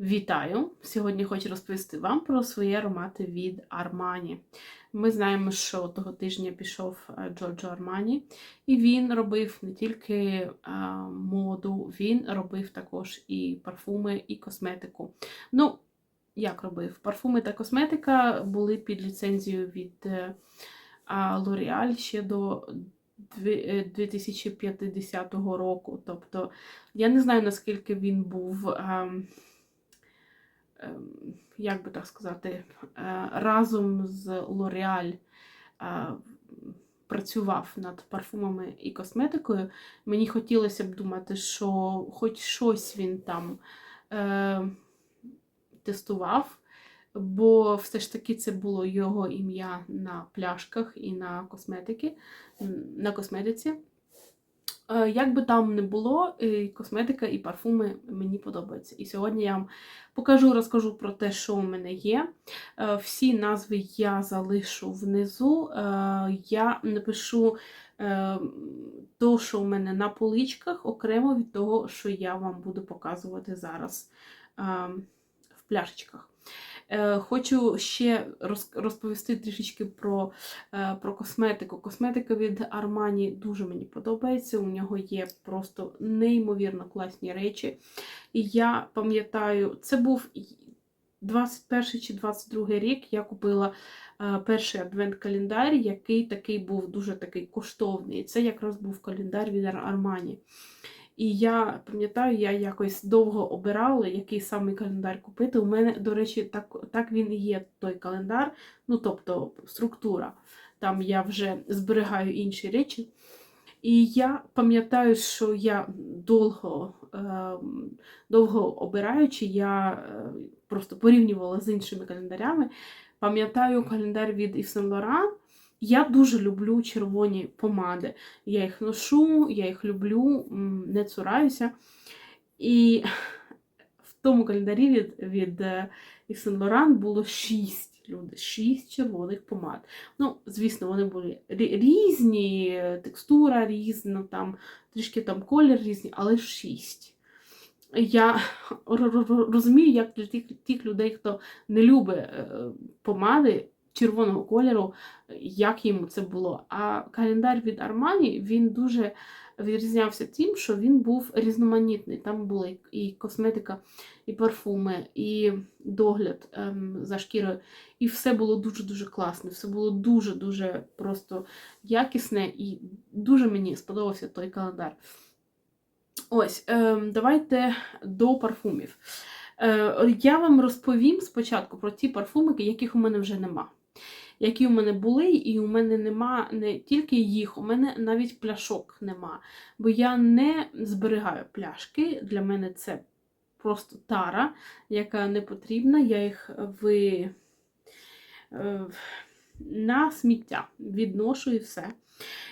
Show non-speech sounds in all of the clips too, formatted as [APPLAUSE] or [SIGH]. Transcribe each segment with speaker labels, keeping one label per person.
Speaker 1: Вітаю! Сьогодні хочу розповісти вам про свої аромати від Armani. Ми знаємо, що того тижня пішов е, Джорджо Армані, і він робив не тільки е, моду, він робив також і парфуми, і косметику. Ну, як робив? Парфуми та косметика були під ліцензією від е, L'Oreal ще до е, 2050 року. Тобто, я не знаю, наскільки він був. Ем, як би так сказати, е, разом з L'Oreal е, працював над парфумами і косметикою. Мені хотілося б думати, що хоч щось він там е, тестував, бо все ж таки це було його ім'я на пляшках і на косметики, на косметиці. Е, Як би там не було, косметика і парфуми мені подобаються. І сьогодні я вам покажу, розкажу про те, що у мене є. Е, Всі назви я залишу внизу. Е, Я напишу е, то, що у мене на поличках, окремо від того, що я вам буду показувати зараз е, в пляшечках. Е, Хочу ще розповісти трішечки про е, про косметику. Косметика від Armani дуже мені подобається. У нього є просто неймовірно класні речі. І я пам'ятаю, це був 21 чи 22 рік. Я купила е, перший адвент-календар, який такий був дуже такий коштовний. Це якраз був календар від Armani. І я пам'ятаю, я якось довго обирала, який саме календар купити. У мене, до речі, так, так він і є той календар, ну тобто структура. Там я вже зберігаю інші речі. І я пам'ятаю, що я довго, е, довго обираючи, я е, просто порівнювала з іншими календарями. Пам'ятаю календар від Yves Saint. Я дуже люблю червоні помади. Я їх ношу, я їх люблю, не цураюся. І в тому календарі від, від е, Yves Saint було шість люди, шість червоних помад. Ну, звісно, вони були різні, текстура різна, там, трішки там колір різний, але шість. Я розумію, як для тих, тих людей, хто не любить е, помади червоного кольору, як йому це було. А календар від Armani, він дуже відрізнявся тим, що він був різноманітний. Там були і косметика, і парфуми, і догляд ем, за шкірою. І все було дуже-дуже класне, все було дуже-дуже просто якісне і дуже мені сподобався той календар. Ось, ем, давайте до парфумів. Е, я вам розповім спочатку про ті парфуми, яких у мене вже нема. Які у мене були, і у мене нема не тільки їх, у мене навіть пляшок нема. Бо я не зберігаю пляшки. Для мене це просто тара, яка не потрібна. Я їх ви... е, на сміття відношу і все.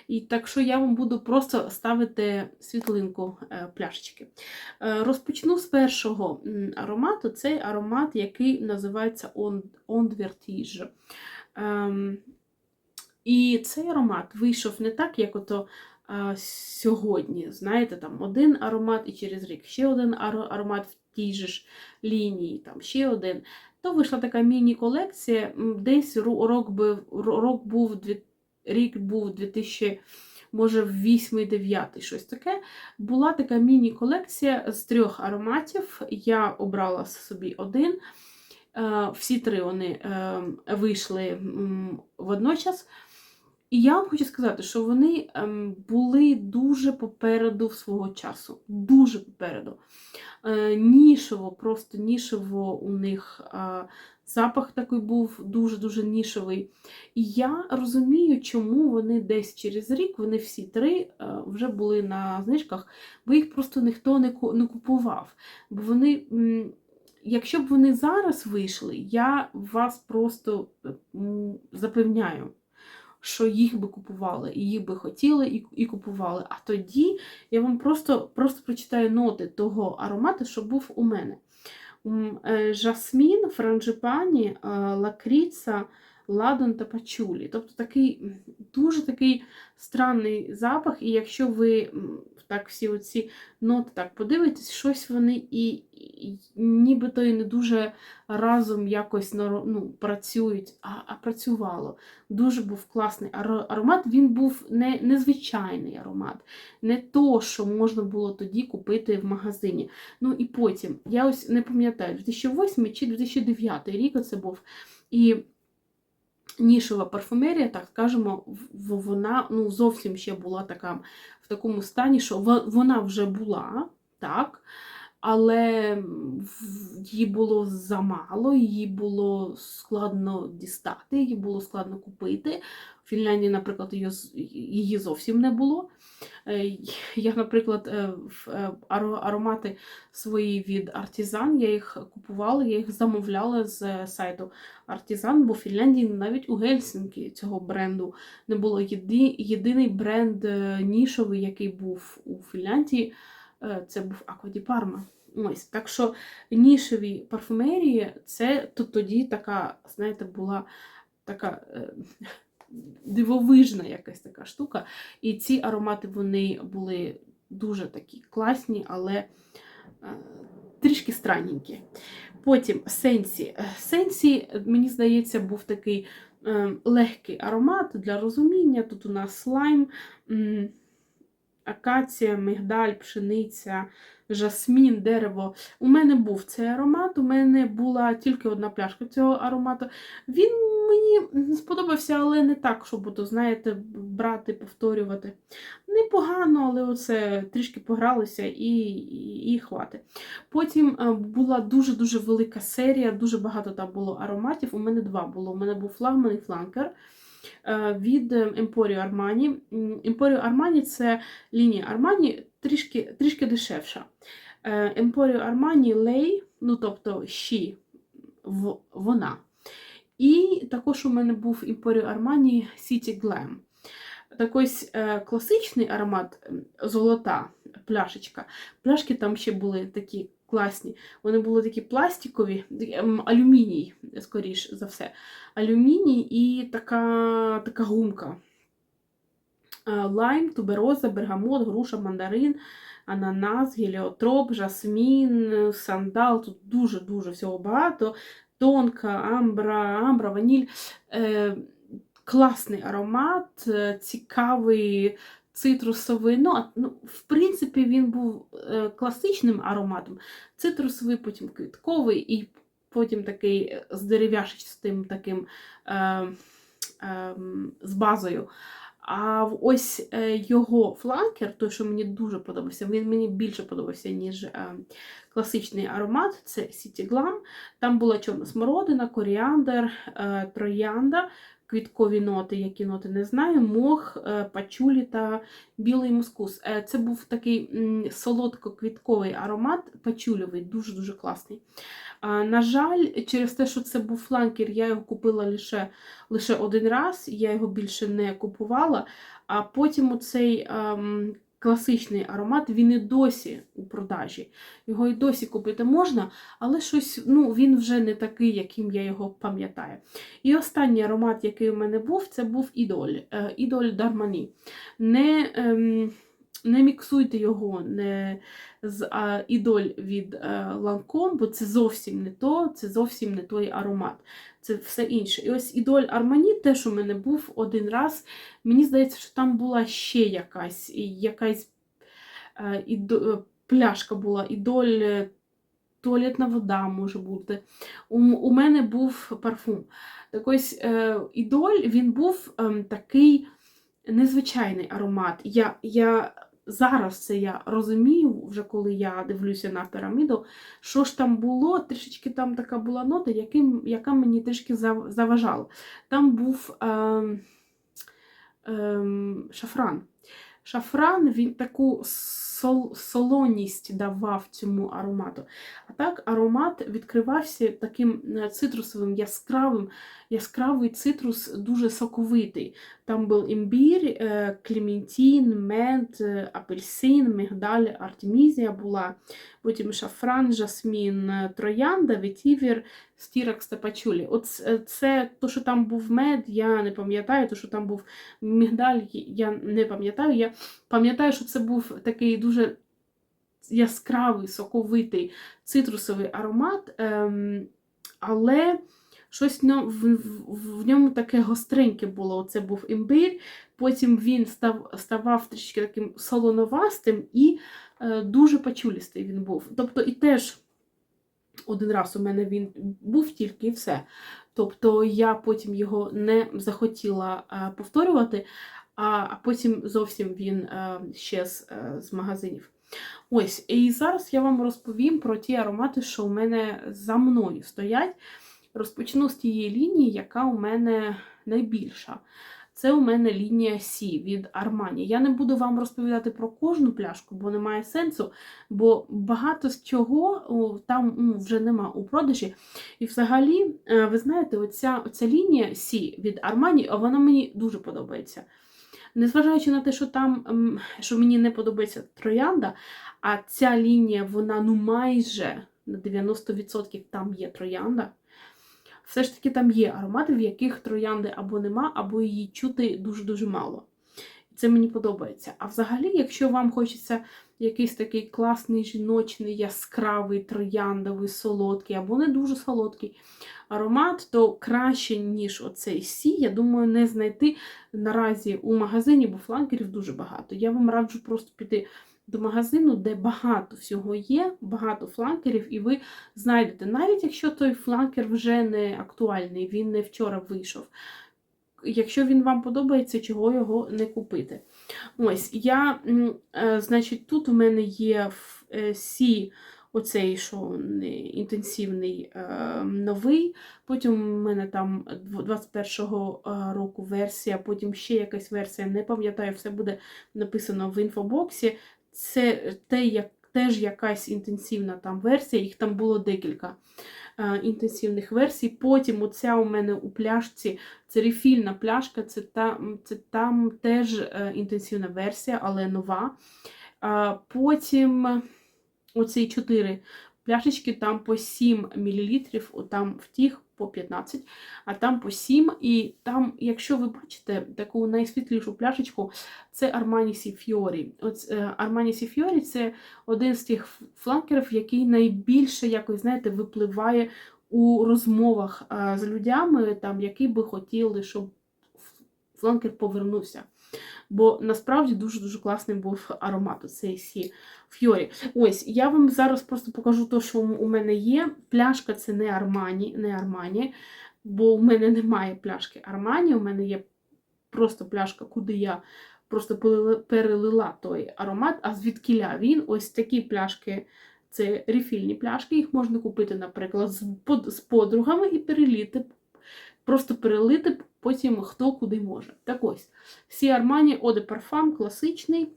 Speaker 1: І так що я вам буду просто ставити світлинку е, пляшечки. Е, Розпочну з першого аромату. Цей аромат, який називається On, On. Ем, і цей аромат вийшов не так, як ото а, сьогодні. Знаєте, там один аромат і через рік ще один аромат в тій же ж лінії, там ще один. То вийшла така міні-колекція. Десь ру- рок, був, рок був рік був 2000, може, 8-9, щось таке. Була така міні-колекція з трьох ароматів. Я обрала собі один. Е, Всі три вони е, вийшли водночас. І я вам хочу сказати, що вони ем, були дуже попереду свого часу. Дуже попереду. Е, Нішево, просто нішево у них запах такий був дуже-дуже нішевий. І я розумію, чому вони десь через рік, вони всі три вже були на знижках, бо їх просто ніхто не купував. Бо вони. Якщо б вони зараз вийшли, я вас просто запевняю, що їх би купували, і їх би хотіли і, і купували. А тоді я вам просто, просто прочитаю ноти того аромату, що був у мене. Е, Жасмін, франджипані, е, лакріца, ладан та пачулі. Тобто такий дуже такий странний запах, і якщо ви так всі оці ноти так подивитесь, щось вони і, нібито і не дуже разом якось ну, працюють, а, а працювало. Дуже був класний аромат. Він був не незвичайний аромат, не то, що можна було тоді купити в магазині. Ну і потім, я ось не пам'ятаю, 2008 чи 2009 рік це був. І нішова парфумерія, так скажемо, вона ну, зовсім ще була така в такому стані, що вона вже була, так, але її було замало, її було складно дістати, її було складно купити. В Фінляндії, наприклад, її, зовсім не було. Е, Я, наприклад, е, е, аро- аромати свої від Artisan, я їх купувала, я їх замовляла з сайту Artisan, бо в Фінляндії навіть у Гельсінкі цього бренду не було. Єди, єдиний бренд нішовий, який був у Фінляндії, це був di Parma. Ось, так що нішеві парфумерії, це то тоді така, знаєте, була така е, дивовижна якась така штука. І ці аромати вони були дуже такі класні, але е, трішки странненькі. Потім Сенсі. Сенсі, мені здається, був такий е, легкий аромат для розуміння. Тут у нас слайм, акація, мигдаль, пшениця, жасмін, дерево. У мене був цей аромат, у мене була тільки одна пляшка цього аромату. Він мені сподобався, але не так, щоб, ото, знаєте, брати, повторювати. Непогано, але оце трішки погралися і, і, і хватить. Потім е, була дуже-дуже велика серія, дуже багато там було ароматів. У мене два було. У мене був флагман і фланкер е, від е, Armani. М, Emporio Armani це лінія Armani трішки, трішки дешевша. Е, Emporio Armani Lei, ну тобто she, в- вона. І також у мене був Emporio Armani City Glam. Так ось е, класичний аромат золота пляшечка. Пляшки там ще були такі класні. Вони були такі пластикові, алюміній, скоріш за все. Алюміній і така, така гумка. Е, Лайм, тубероза, бергамот, груша, мандарин, ананас, геліотроп, жасмін, сандал. Тут дуже-дуже всього багато. Тонка, амбра, амбра, ваніль. Е, класний аромат, е, цікавий, цитрусовий. Ну, ну, в принципі, він був е, класичним ароматом. Цитрусовий, потім квітковий, і потім такий з дерев'яшистим таким е, е, з базою. А ось е, його фланкер, той, що мені дуже подобався, він мені більше подобався, ніж е, класичний аромат, це City Glam. Там була чорна смородина, коріандр, е, троянда, квіткові ноти, які ноти не знаю, мох, е, пачулі та білий мускус. Е, Це був такий солодко-квітковий аромат, пачульовий, дуже-дуже класний. На жаль, через те, що це був фланкер, я його купила лише, лише один раз, я його більше не купувала. А потім оцей ем, класичний аромат, він і досі у продажі. Його і досі купити можна, але щось, ну, він вже не такий, яким я його пам'ятаю. І останній аромат, який у мене був, це був ідоль. Ідоль Дармані. Не, ем, не міксуйте його не з а, ідоль від е, Ланком, бо це зовсім не то, це зовсім не той аромат. Це все інше. І ось ідоль Армані теж у мене був один раз. Мені здається, що там була ще якась, якась е, ідо, е, пляшка була, ідоль. Туалетна вода може бути. У, у мене був парфум. Так ось ідоль він був ем, такий незвичайний аромат. Я, я зараз це я розумію, вже коли я дивлюся на піраміду, що ж там було, трішечки там така була нота, яким, яка мені трішки заважала. Там був ем, ем, шафран. Шафран він таку сол, солоність давав цьому аромату. А так аромат відкривався таким е, цитрусовим, яскравим, яскравий цитрус, дуже соковитий. Там був імбір, е, клементін, мед, е, апельсин, мигдаль, артемізія була, потім шафран, жасмін, троянда, ветівір, стіракс та пачулі. От це- то, що там був мед, я не пам'ятаю, то, що там був мигдаль, я не пам'ятаю. Я пам'ятаю, що це був такий дуже яскравий, соковитий цитрусовий аромат, ем, але щось в, в, в ньому таке гостреньке було. Це був імбир, потім він став, ставав трішки таким солоновастим і е, дуже пачулістий він був. Тобто і теж один раз у мене він був тільки і все. Тобто я потім його не захотіла е, повторювати, а, потім зовсім він е, щез е, з магазинів. Ось, і зараз я вам розповім про ті аромати, що у мене за мною стоять. Розпочну з тієї лінії, яка у мене найбільша. Це у мене лінія C від Armani. Я не буду вам розповідати про кожну пляшку, бо немає сенсу, бо багато з чого там вже нема у продажі. І взагалі, е, ви знаєте, оця, оця лінія C від Armani, вона мені дуже подобається. Незважаючи на те, що там що мені не подобається троянда, а ця лінія, вона ну майже на 90% там є троянда. Все ж таки там є аромати, в яких троянди або нема, або її чути дуже-дуже мало. Це мені подобається. А взагалі, якщо вам хочеться якийсь такий класний жіночний, яскравий, трояндовий, солодкий, або не дуже солодкий аромат, то краще, ніж оцей Сі, я думаю, не знайти наразі у магазині, бо фланкерів дуже багато. Я вам раджу просто піти до магазину, де багато всього є, багато фланкерів, і ви знайдете, навіть якщо той фланкер вже не актуальний, він не вчора вийшов. Якщо він вам подобається, чого його не купити. Ось, я, е, значить, тут у мене є е, Сі, оцей, що інтенсивний е, новий. Потім у мене там 21-го е, року версія, потім ще якась версія, не пам'ятаю, все буде написано в інфобоксі. Це те, як, теж якась інтенсивна там версія, їх там було декілька е, інтенсивних версій. Потім оця у мене у пляшці, це рефільна пляшка, це, там, це там теж е, інтенсивна версія, але нова. Е, потім оці чотири пляшечки, там по 7 мл, там в тих по 15, а там по 7. І там, якщо ви бачите таку найсвітлішу пляшечку, це Armani. От е, Armani Fiori – це один з тих фланкерів, який найбільше якось, знаєте, випливає у розмовах е, з людьми, там, які би хотіли, щоб фланкер повернувся. Бо насправді дуже-дуже класний був аромат у цей Сі Фьорі. Ось, я вам зараз просто покажу те, що у мене є. Пляшка це не Армані, не Армані, бо у мене немає пляшки Армані, у мене є просто пляшка, куди я просто перелила той аромат, а звідкіля він ось такі пляшки. Це рефільні пляшки, їх можна купити, наприклад, з подругами і переліти, просто перелити потім хто куди може. Так ось, Сі Армані de Parfum класичний.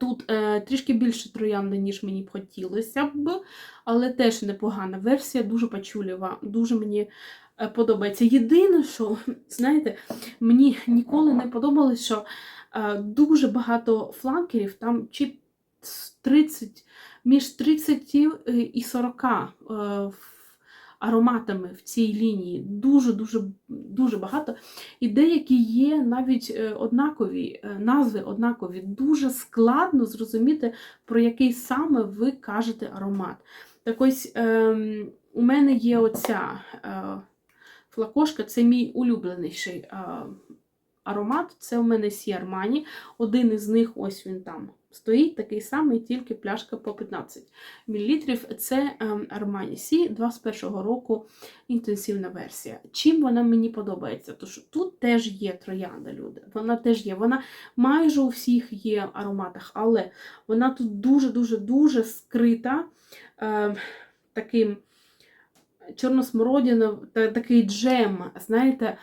Speaker 1: Тут е, трішки більше троянди, ніж мені б хотілося б, але теж непогана версія, дуже пачулєва, дуже мені е, подобається. Єдине, що, [LAUGHS] знаєте, мені ніколи не подобалось, що е, дуже багато фланкерів, там чи 30, між 30 і 40 е, ароматами в цій лінії. Дуже-дуже дуже багато. І деякі є навіть е, однакові, е, назви однакові. Дуже складно зрозуміти, про який саме ви кажете аромат. Так ось ем, у мене є оця е, флакошка, це мій улюбленіший аромат. Це у мене Сі Армані. Один із них, ось він там стоїть, такий самий, тільки пляшка по 15 мл. Це ем, Armani Сі 21-го року інтенсивна версія. Чим вона мені подобається? Що тут теж є троянда, люди. Вона теж є. Вона майже у всіх є ароматах, але вона тут дуже-дуже-дуже скрита е, таким чорносмородино, та, такий джем, знаєте, ем,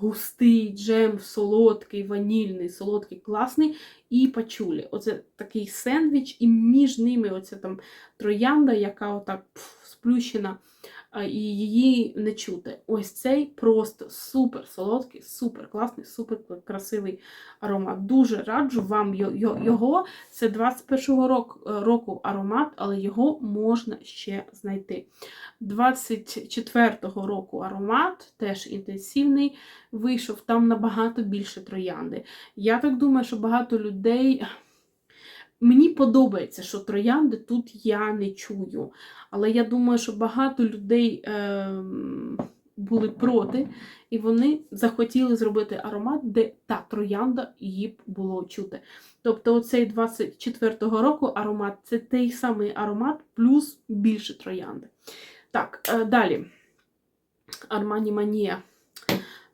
Speaker 1: густий джем, солодкий, ванільний, солодкий, класний, і пачулі. Оце такий сендвіч, і між ними оця там троянда, яка отак пф, сплющена, і її не чути. Ось цей просто супер солодкий, супер класний, супер красивий аромат. Дуже раджу вам йо- йо- його. Це 21-го року, року аромат, але його можна ще знайти. 24-го року аромат, теж інтенсивний, вийшов, там набагато більше троянди. Я так думаю, що багато людей. Мені подобається, що троянди тут я не чую. Але я думаю, що багато людей е, були проти, і вони захотіли зробити аромат, де та троянда її було чути. Тобто, оцей 24-го року аромат це той самий аромат, плюс більше троянди. Так, е, далі. Mania.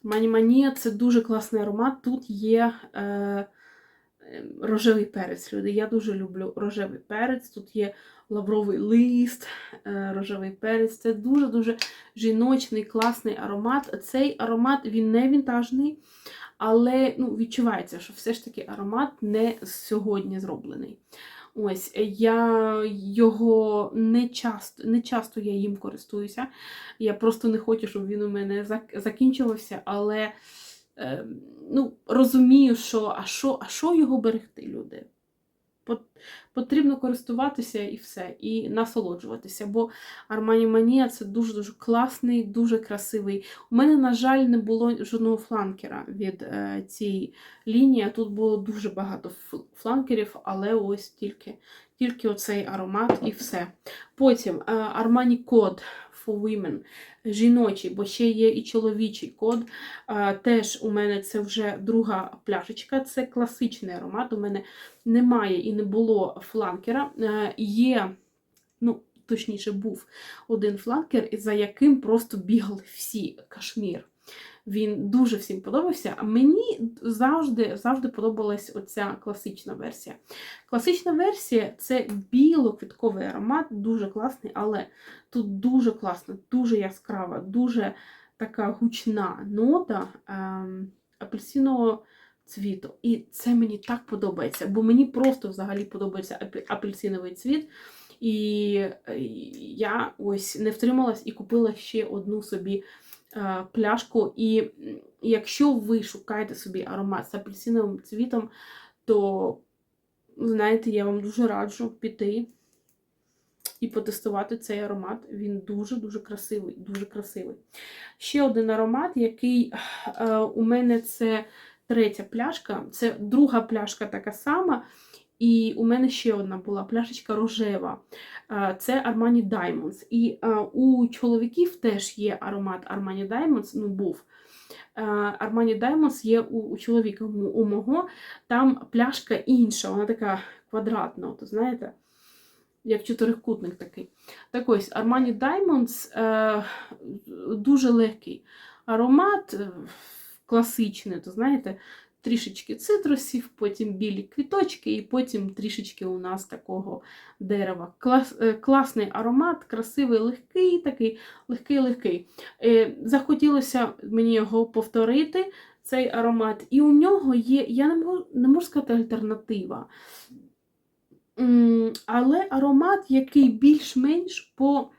Speaker 1: Armani Mania це дуже класний аромат. Тут є. Е, Рожевий перець, люди. Я дуже люблю рожевий перець. Тут є лавровий лист, е, рожевий перець. Це дуже-дуже жіночний, класний аромат. Цей аромат він не вінтажний, але ну, відчувається, що все ж таки аромат не сьогодні зроблений. Ось, я його не часто не часто я їм користуюся. Я просто не хочу, щоб він у мене закінчувався, але ну, розумію, що а що, а що його берегти, люди? Потрібно користуватися і все, і насолоджуватися. Бо Armani Mania це дуже-дуже класний, дуже красивий. У мене, на жаль, не було жодного фланкера від е, цієї лінії. Тут було дуже багато фланкерів, але ось тільки тільки оцей аромат і все. Потім е, Armani Code for Women жіночий, бо ще є і чоловічий код. Теж у мене це вже друга пляшечка, це класичний аромат. У мене немає і не було фланкера. Є, ну, точніше, був один фланкер, за яким просто бігали всі кашмір. Він дуже всім подобався. А мені завжди завжди подобалась оця класична версія. Класична версія це біло-квітковий аромат, дуже класний, але тут дуже класна, дуже яскрава, дуже така гучна нота ем, апельсинового цвіту. І це мені так подобається, бо мені просто взагалі подобається апельсиновий цвіт. І я ось не втрималась і купила ще одну собі. Е, пляшку. І якщо ви шукаєте собі аромат з апельсиновим цвітом, то, знаєте, я вам дуже раджу піти і потестувати цей аромат. Він дуже-дуже красивий. дуже красивий. Ще один аромат, який е, у мене це третя пляшка, це друга пляшка така сама. І у мене ще одна була пляшечка рожева. Це Armani Diamonds. І у чоловіків теж є аромат Armani Diamonds, ну був. Armani Diamonds є у, у чоловіка у мого, там пляшка інша, вона така квадратна, от, знаєте, як чотирикутник такий. Так ось, Armani Diamonds е, дуже легкий аромат, е, класичний, то знаєте, трішечки цитрусів, потім білі квіточки, і потім трішечки у нас такого дерева. Клас, е, Класний аромат, красивий, легкий, такий легкий-легкий. Е, захотілося мені його повторити, цей аромат. І у нього є, я не можу, не можу сказати, альтернатива. Але аромат, який більш-менш по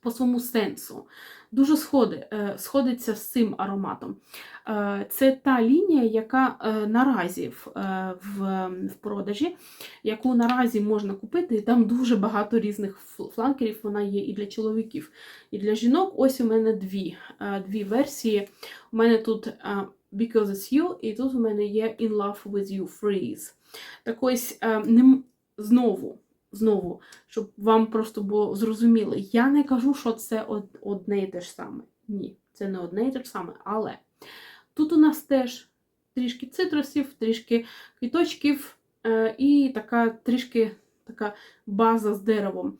Speaker 1: по своєму сенсу дуже сходи, е, сходиться з цим ароматом. Е, це та лінія, яка е, наразі в, продажі, яку наразі можна купити, і там дуже багато різних фланкерів. Вона є і для чоловіків, і для жінок. Ось у мене дві дві версії. У мене тут Because It's You, і тут у мене є In Love With You Freeze. Так ось знову знову, щоб вам просто було зрозуміло, я не кажу, що це одне і те ж саме. Ні, це не одне і те ж саме. Але тут у нас теж трішки цитрусів, трішки квіточків е, і така трішки така база з деревом.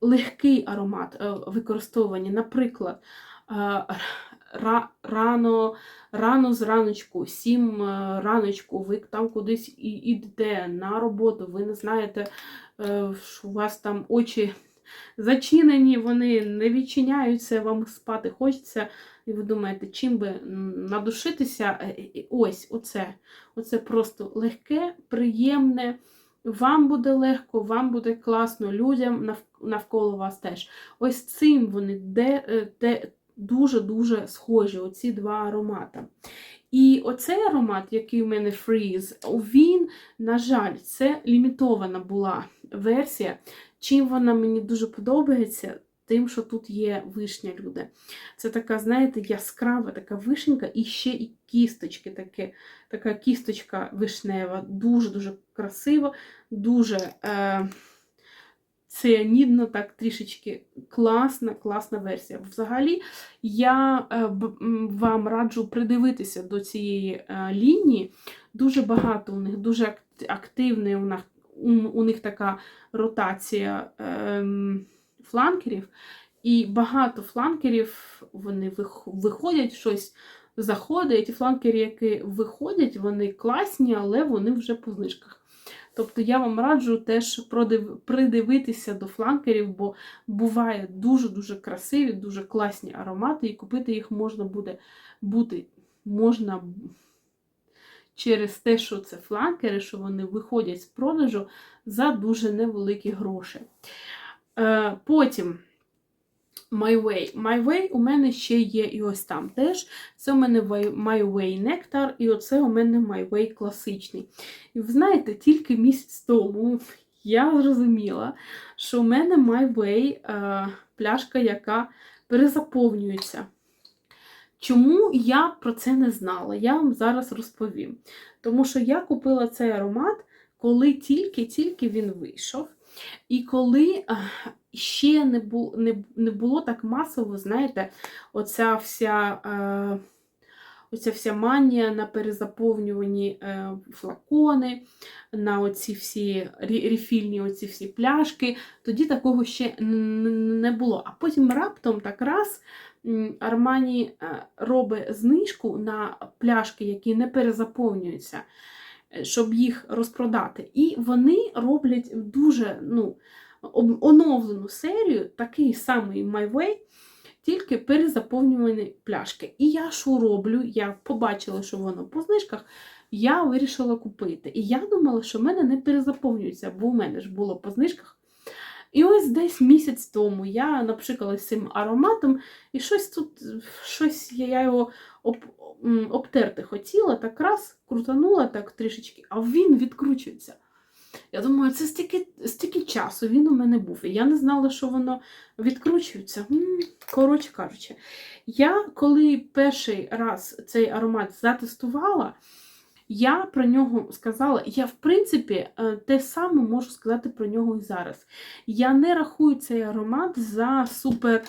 Speaker 1: Легкий аромат е, використовування, наприклад, е, рано рано зраночку, сім раночку, ви там кудись йдете на роботу, ви не знаєте, у вас там очі зачинені, вони не відчиняються, вам спати хочеться. І ви думаєте, чим би надушитися? Е, е, Ось оце. Оце просто легке, приємне. Вам буде легко, вам буде класно, людям навколо вас теж. Ось цим вони е, дуже-дуже схожі, оці два аромати. І оцей аромат, який у мене Freeze, він, на жаль, це лімітована була версія. Чим вона мені дуже подобається, тим, що тут є вишня, люди. Це така, знаєте, яскрава така вишенька, і ще і кісточки, таке, така кісточка вишнева, дуже-дуже красиво, дуже е, ціанідно, так трішечки класна, класна версія. Взагалі, я е, б- вам раджу придивитися до цієї е, лінії. Дуже багато у них, дуже активний у них, у, них така ротація ем, фланкерів. І багато фланкерів вони виходять, щось заходить. Ті фланкери, які виходять, вони класні, але вони вже по знижках. Тобто я вам раджу теж придивитися до фланкерів, бо буває дуже-дуже красиві, дуже класні аромати, і купити їх можна буде бути можна через те, що це фланкери, що вони виходять з продажу за дуже невеликі гроші. Е, потім My Way. My Way у мене ще є і ось там теж. Це у мене Way- My Way Nectar, і оце у мене My Way класичний. І ви знаєте, тільки місяць тому [LAUGHS] я зрозуміла, що у мене My Way е, пляшка, яка перезаповнюється. Чому я про це не знала? Я вам зараз розповім. Тому що я купила цей аромат, коли тільки-тільки він вийшов. І коли ще не було, не, не було так масово, знаєте, оця вся, е, оця вся манія на перезаповнювані е, флакони, на оці всі рефільні оці всі пляшки, тоді такого ще не було. А потім раптом так раз Армані е, робить знижку на пляшки, які не перезаповнюються е, щоб їх розпродати. І вони роблять дуже ну, оновлену серію, такий самий My Way, тільки перезаповнювані пляшки. І я що роблю? Я побачила, що воно по знижках. Я вирішила купити. І я думала, що в мене не перезаповнюється, бо у мене ж було по знижках. І ось десь місяць тому я напшикалася цим ароматом, і щось тут, щось я його об, обтерти хотіла, так раз крутанула так трішечки, а він відкручується. Я думаю, це стільки, стільки часу він у мене був. І я не знала, що воно відкручується. Коротше кажучи, я коли перший раз цей аромат затестувала, я про нього сказала, я, в принципі, е, те саме можу сказати про нього і зараз. Я не рахую цей аромат за супер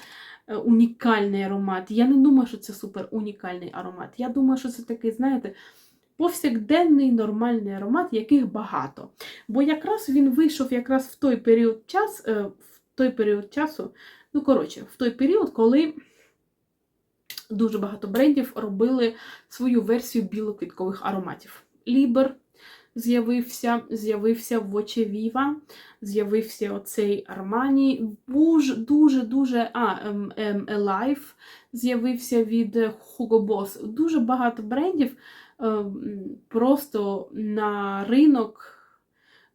Speaker 1: е, унікальний аромат. Я не думаю, що це супер унікальний аромат. Я думаю, що це такий, знаєте, повсякденний нормальний аромат, яких багато. Бо якраз він вийшов якраз в той період час, е, в той період часу, ну, коротше, в той період, коли дуже багато брендів робили свою версію білоквіткових ароматів. Лібер з'явився, з'явився Voce Viva, з'явився оцей Armani, дуже-дуже, а, ем, ем, Alive з'явився від Hugo Boss. Дуже багато брендів ем, просто на ринок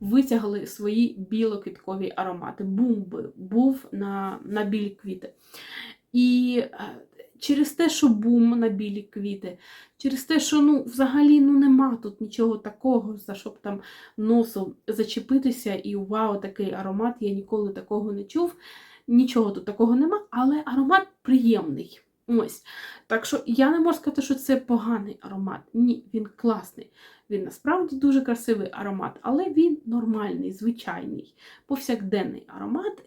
Speaker 1: витягли свої білоквіткові аромати. Бум був на, на білі квіти. І е, через те, що бум на білі квіти, через те, що ну, взагалі ну, нема тут нічого такого, за щоб там носом зачепитися, і вау, такий аромат, я ніколи такого не чув. Нічого тут такого нема, але аромат приємний. Ось. Так що я не можу сказати, що це поганий аромат. Ні, він класний. Він насправді дуже красивий аромат, але він нормальний, звичайний, повсякденний аромат.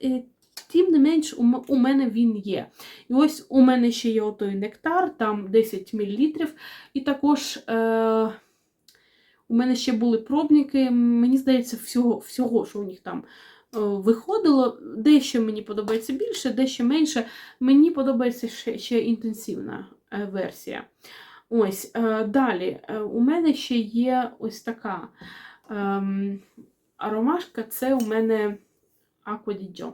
Speaker 1: Тим не менш, у мене він є. І ось у мене ще є отой нектар, там 10 мл. І також е, у мене ще були пробники. Мені здається, всього, всього що у них там е, виходило. Дещо мені подобається більше, дещо менше. Мені подобається ще, ще інтенсивна е, версія. Ось, е, далі. У мене ще є ось така ем, аромашка, це у мене Аквадіджо.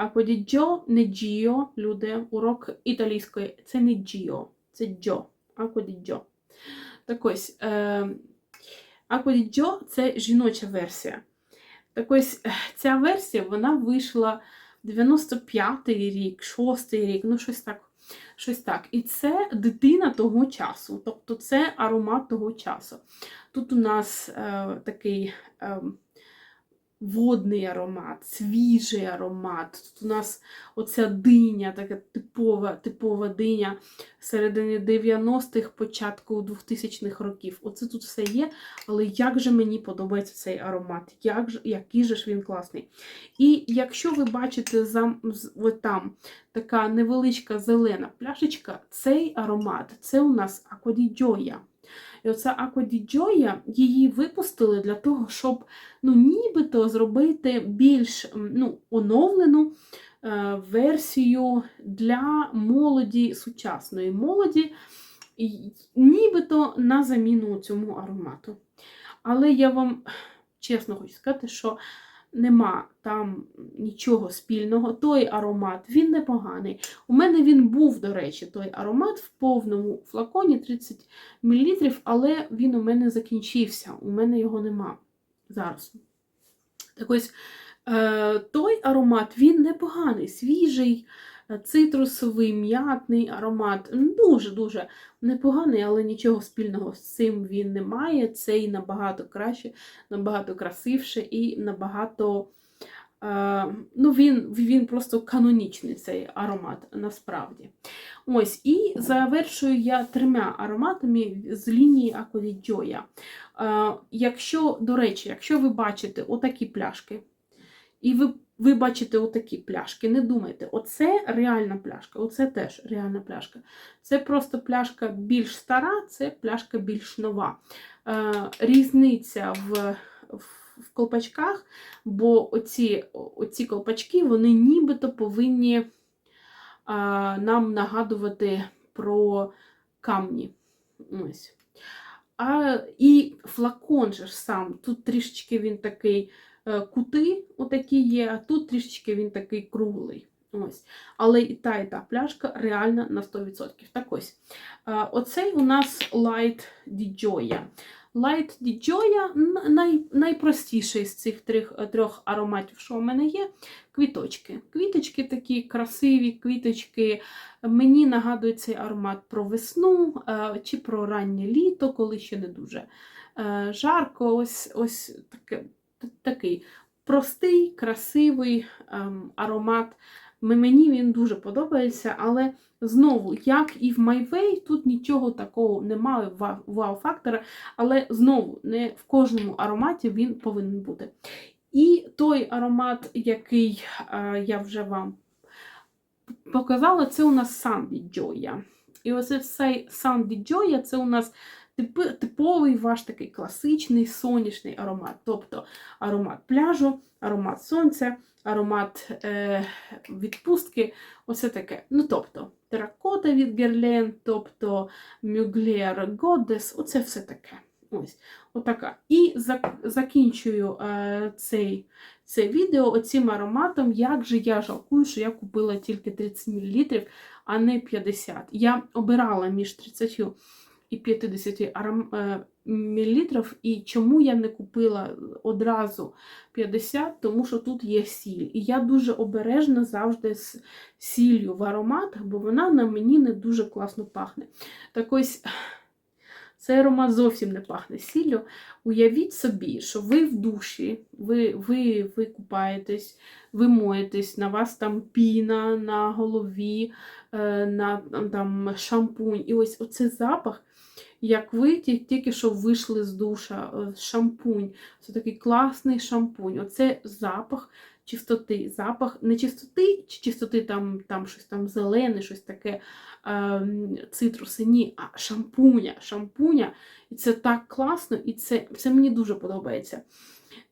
Speaker 1: Аквадіджо не джіо, люди. Урок італійської. Це не джіо, це джо. Аквадіджо. Так ось, е, Аквадіджо це жіноча версія. Так ось, е, ця версія вона вийшла 95-й рік, 6-й рік, ну щось так. Щось так. І це дитина того часу, тобто це аромат того часу. Тут у нас е, такий е, водний аромат, свіжий аромат. Тут у нас оця диня, така типова типова диня середини 90-х, початку 2000-х років. Оце тут все є, але як же мені подобається цей аромат, як же, який же ж він класний. І якщо ви бачите за, там така невеличка зелена пляшечка, цей аромат це у нас Аквадіджоя. І оця Аквадіджоя, її випустили для того, щоб ну, нібито зробити більш ну, оновлену е, версію для молоді, сучасної молоді, нібито на заміну цьому аромату. Але я вам чесно хочу сказати, що нема там нічого спільного. Той аромат, він непоганий. У мене він був, до речі, той аромат в повному флаконі 30 мл, але він у мене закінчився. У мене його нема зараз. Так ось е, той аромат він непоганий, свіжий, цитрусовий, м'ятний аромат. Дуже-дуже непоганий, але нічого спільного з цим він не має. Цей набагато краще, набагато красивше і набагато. Е, ну, він, він просто канонічний цей аромат насправді. Ось, і завершую я трьома ароматами з лінії Аквадіджоя. Е, якщо, до речі, якщо ви бачите отакі пляшки, і ви, ви бачите отакі пляшки, не думайте, оце реальна пляшка, оце теж реальна пляшка. Це просто пляшка більш стара, це пляшка більш нова. Е, різниця в, в, колпачках, бо оці, оці колпачки, вони нібито повинні е, нам нагадувати про камні. Ось. А, і флакон же ж сам, тут трішечки він такий кути, отакі є, а тут трішечки він такий круглий. Ось. Але і та, і та пляшка реальна на 100%. Так ось. Е, Оцей у нас Light DJoya. Light DJoya най, найпростіший з цих трьох, трьох ароматів, що у мене є. Квіточки. Квіточки такі красиві, квіточки. Мені нагадує цей аромат про весну е, чи про раннє літо, коли ще не дуже е, жарко. Ось ось таке, такий простий, красивий ем, аромат. Мені він дуже подобається, але знову, як і в Way, тут нічого такого немає вау-фактора, але знову не в кожному ароматі він повинен бути. І той аромат, який е, я вже вам показала, це у нас Sandy Joya. І ось цей Sandy Joya це у нас типовий ваш такий класичний сонячний аромат. Тобто аромат пляжу, аромат сонця, аромат е, відпустки. Оце таке. Ну, тобто, теракота від Герлен, тобто Мюглер Годес, оце все таке. Ось, отака. І зак- закінчую е, цей, це відео оцим ароматом, як же я жалкую, що я купила тільки 30 мл, а не 50. Я обирала між 30 і 50 аром, е, мл, і чому я не купила одразу 50, тому що тут є сіль. І я дуже обережна завжди з сіллю в ароматах, бо вона на мені не дуже класно пахне. Так ось. Цей аромат зовсім не пахне сіллю. Уявіть собі, що ви в душі, ви, ви, ви купаєтесь, ви моєтесь, на вас там піна на голові, е, на там, шампунь. І ось оцей запах, як ви ті- тільки що вийшли з душа, е, шампунь. Це такий класний шампунь. Оце запах чистоти. Запах не чистоти, чи чистоти там, там щось там зелене, щось таке ем, цитруси, ні, а шампуня. Шампуня. І це так класно, і це, це мені дуже подобається.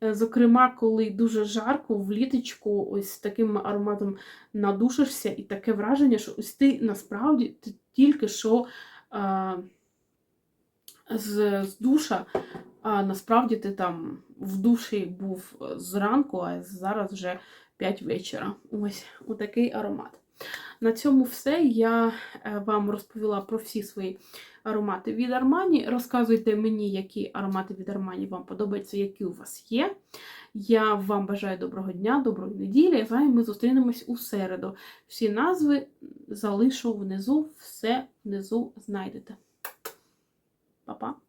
Speaker 1: Е, Зокрема, коли дуже жарко, в літочку ось таким ароматом надушишся, і таке враження, що ось ти насправді ти тільки що е, з, з душа, а насправді ти там в душі був зранку, а зараз вже 5 вечора. Ось отакий аромат. На цьому все. Я е, вам розповіла про всі свої аромати від Armani. Розказуйте мені, які аромати від Armani вам подобаються, які у вас є. Я вам бажаю доброго дня, доброї неділі. З вами ми зустрінемось у середу. Всі назви залишу внизу, все внизу знайдете. Pa, pa.